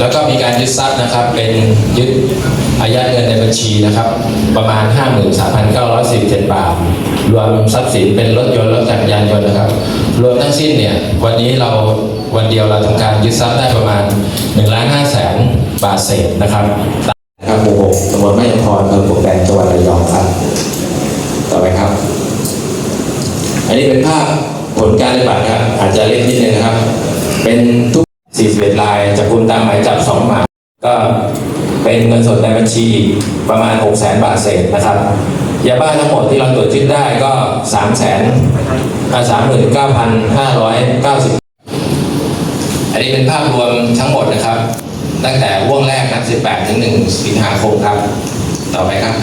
แล้วก็มีการยึดทรัพย์นะครับ เป็นยึดอายัดเงินในบัญชีนะครับ ประมาณ 53,947 บาท รวมทรัพย์สินเป็นรถยนต์รถจักรยานยนต์นะครับ รวมทั้งสิ้นเนี่ย วันนี้เราวันเดียวเราทำการยึดทรัพย์ได้ประมาณ1ล้าน5แสนบาทเศษนะครับนะครับหมู่หกตำบลแม่ยงพรอำเภอปลวกแดงจังหวัดระยองครับ ต่อไปครับ อันนี้เป็นภาพผลการปฏิบัติครับ อาจจะเล็กนิดนึงนะครับ เป็นทุก 41ลายจับกุมตามหมายจับ2หมายก็เป็นเงินสดในบัญชีประมาณ 6 0 0 0 0 0บาทเศษนะครับยาบ้าทั้งหมดที่เราตรวจยึดได้ก็ 3 0 0 0 0 39,590 อันนี้เป็นภาพรวมทั้งหมดนะครับ ตั้งแต่ว่วงแรกนับ18 ถึง 1 สิงหาคมครับ ต่อไปครับ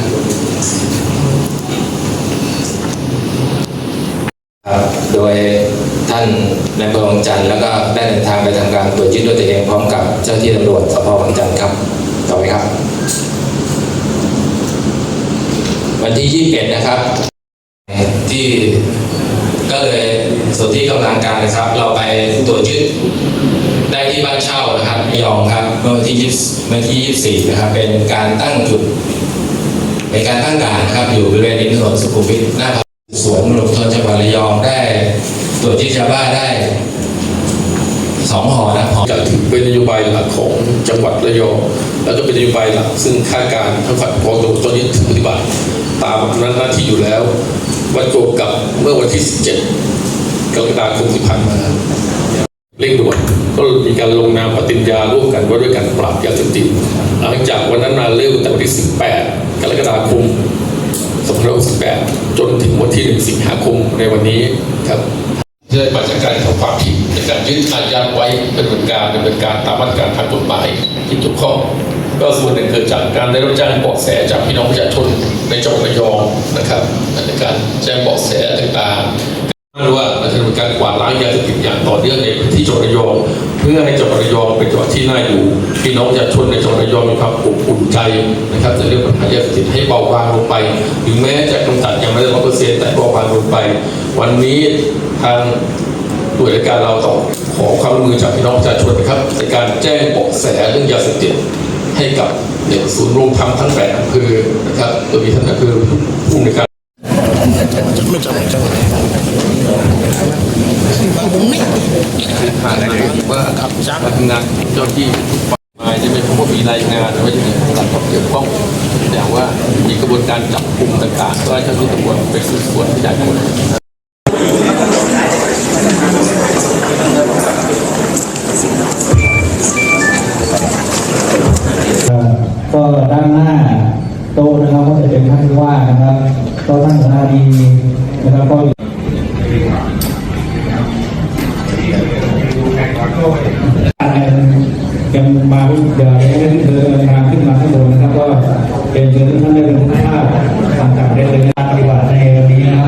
โดย ท่านนายอำเภอวังจันทร์แล้วก็ได้เดินทางไปทำการตรวจยึดด้วยตัวเองพร้อมกับเจ้าที่ตำรวจสพวังจันทร์ครับ ต่อไปครับ วันที่ 21 นะครับ ที่ก็เลยส่วนที่กำลังการนะครับ เราไปตรวจยึดได้ที่บ้านเช่านะครับยองครับเมื่อวันที่20เมื่อที่24นะครับเป็นการตั้งจุดเป็นการตั้งด่านนะครับอยู่บริเวณริมถนนสุขุมวิทหน้า สวนหลวงชนจังหวัดระยองได้ตรวจยึดยาบ้าได้สองห่อนะห่อจะถือเป็นนโยบายหลักของจังหวัดระยองแล้วก็เป็นนโยบายหลักซึ่งข้าราชการทั้งฝ่ายปกครองตอนนี้ถือปฏิบัติตามนั้นหน้าที่อยู่แล้ววันโกบกับเมื่อวันที่ 17กรกฎาคมที่ผ่านมาเร่งด่วนก็มีการลงนามปฏิญญาร่วมกันว่าด้วยการปราบยาเสพติดหลังจากวันนั้นมาเริ่มแต่วันที่ 18 กรกฎาคม 2568 จนถึงวันที่ 1 สิงหาคมในวันนี้ครับที่ได้มาจากการทำความผิดในการยึดอายัดไว้เป็นเหมือนการดำเนินการตามมาตรการทางกฎหมายที่เกี่ยวข้องก็ส่วนหนึ่งเกิดจากการได้รับแจ้งเบาะแสจากพี่น้องประชาชนในจังหวัดระยองนะครับในการแจ้งเบาะแสต่างๆไม่ รู้ว่าเราจะดำเนินการกวาดล้างยาเสพติดอย่างต่อเนื่องในพื้นที่จังหวัดระยอง เพื่อให้จังหวัดระยองเป็นจังหวัดที่น่าอยู่พี่น้องประชาชนในจังหวัดระยองมีความอบอุ่นใจนะครับในเรื่องปัญหายาเสพติดให้เบาบางลงไป ถึงแม้จะกำจัดยังไม่ได้ร้อยเปอร์เซ็นต์แต่เบาบางลงไป วันนี้ทางหน่วยราชการเราต้องขอความร่วมมือจากพี่น้องประชาชนนะครับในการแจ้งเบาะแสเรื่องยาเสพติดให้กับเด็กศูนย์โรงทำทั้งแปดอำเภอนะครับโดยมีท่านอำเภอผู้ในวยการผ่านมาว่าการทำงานของเจ้าหน้าที่หมายจะไม่พบว่ามีรายงานว่าจะมีหลักฐานเกี่ยวข้องแต่ว่ามีกระบวนการจับกลุ่มต่างๆก็ให้เจ้าหน้าที่ตำรวจไปสืบสวนขยายผลก็ด้านหน้าโตนะครับก็จะเป็นท่านว่านะครับก็ท่านหัวหน้าดีนะครับก็ มาเดี๋ยวยังไม่เดินทางขึ้นมาข้างบนนะครับ ก็เป็นเชิญท่านได้เป็นผู้ภาพต่างๆได้เลยการปฏิบัติในวันนี้นะครับ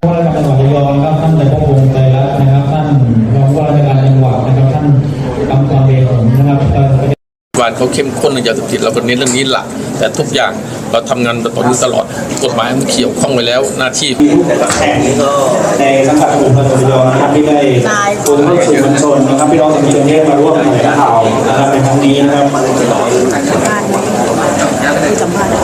ผู้ว่าราชการจังหวัดระยองนะครับท่านนายพระพงศ์ใจรัตน์นะครับ ท่านรองผู้ว่าราชการจังหวัดนะครับท่านกำกรเดชผมนะครับก็ วัน เขาเข้มข้นในยาเสพติดเราก็เน้นเรื่องนี้หลัก แต่ทุกอย่างเราทำงานต่อเนื่องตลอดกฎหมายมันเขี่ยวข้องไว้แล้วหน้าที่ในสังกัดกลุ่มพลระยองนะครับที่ได้คุยให้สื่อมวลชนนะครับพี่น้องสื่อมวลชนที่ได้มาร่วมแถลงข่าวนะครับในครั้งนี้นะครับที่สัมภาษณ์